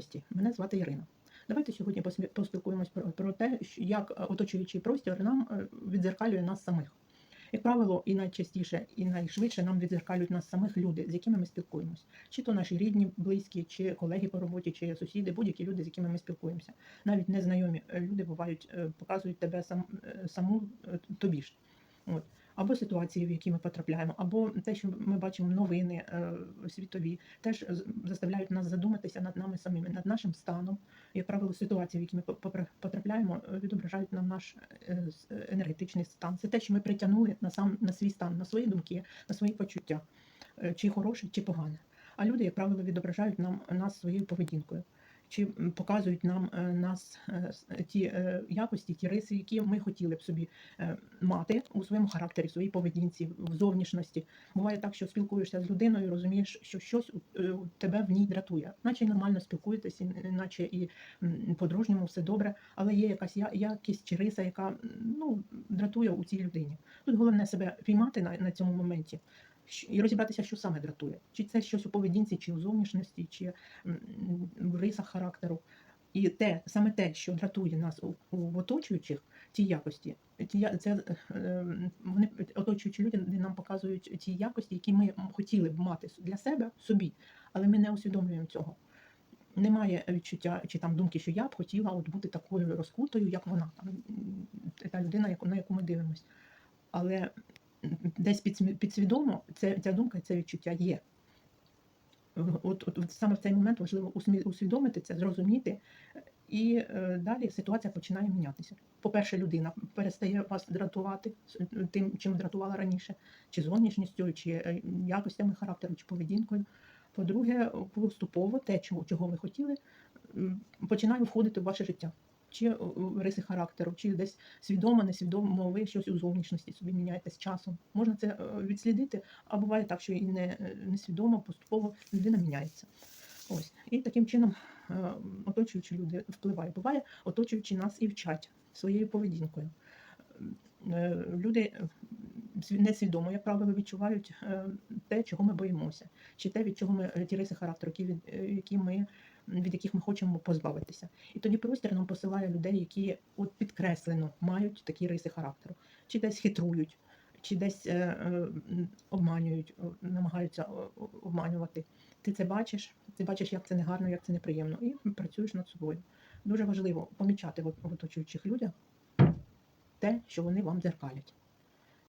якості. Мене звати Ірина. Давайте сьогодні поспілкуємось про, те, як е, оточуючий простір нам е, відзеркалює нас самих. Як правило, і найчастіше, і найшвидше нам відзеркалюють нас самих люди, з якими ми спілкуємось. Чи то наші рідні, близькі, чи колеги по роботі, чи сусіди, будь-які люди, з якими ми спілкуємося. Навіть незнайомі е, люди бувають, показують тебе сам, саму тобі ж. Або ситуації, в які ми потрапляємо, або те, що ми бачимо новини е, світові, теж заставляють нас задуматися над нами самими, над нашим станом. Як правило, ситуації, в які ми потрапляємо, е, відображають нам наш е, енергетичний стан. Це те, що ми притягнули на сам на свій стан, на свої думки, на свої почуття, чи хороше, чи погане. А люди, як правило, відображають нам нас своєю поведінкою. Чи показують нам е, нас е, ті е, якості, ті риси, які ми хотіли б собі мати у своєму характері, в своїй поведінці, в зовнішності. Буває так, що спілкуєшся з людиною, розумієш, що щось у- тебе в ній дратує, наче й нормально спілкуєтесь, наче і по-дружньому все добре, але є якась якість чи риса, яка ну, дратує у цій людині. Тут головне себе піймати на, на цьому моменті. І розібратися, що саме дратує. Чи це щось у поведінці, чи у зовнішності, чи в рисах характеру. І те, саме те, що дратує нас у, оточуючих, ті якості, ті, це, е, е, вони оточуючі люди нам показують ті якості, які ми хотіли б мати для себе собі, але ми не усвідомлюємо цього. Немає відчуття чи там думки, що я б хотіла от бути такою розкутою, як вона, там, та людина, на яку ми дивимося. Але десь підсвідомо це, ця думка це відчуття є. От, от, от саме в цей момент важливо усвідомити це, зрозуміти, і е, далі ситуація починає мінятися. По-перше, людина перестає вас дратувати тим, чим дратувала раніше, чи зовнішністю, чи е, якостями характеру, чи поведінкою. По-друге, поступово те, чого, чого ви хотіли, починає входити в ваше життя. Чи е, риси характеру, чи десь свідомо, несвідомо ви щось у зовнішності собі міняєте з часом. Можна це е, відслідити, а буває так, що і не, е, несвідомо, поступово людина міняється. Ось. І таким чином оточуючі люди впливають. Буває, оточуючі нас і вчать своєю поведінкою. Люди несвідомо, як правило, відчувають те, чого ми боїмося, чи те, від чого ми ті риси характеру, які ми, від яких ми хочемо позбавитися. І тоді простір нам посилає людей, які от підкреслено мають такі риси характеру, чи десь хитрують, чи десь е, е, обманюють, намагаються обманювати. Ти це бачиш, ти бачиш, як це негарно, як це неприємно, і працюєш над собою. Дуже важливо помічати в оточуючих людях те, що вони вам дзеркалять.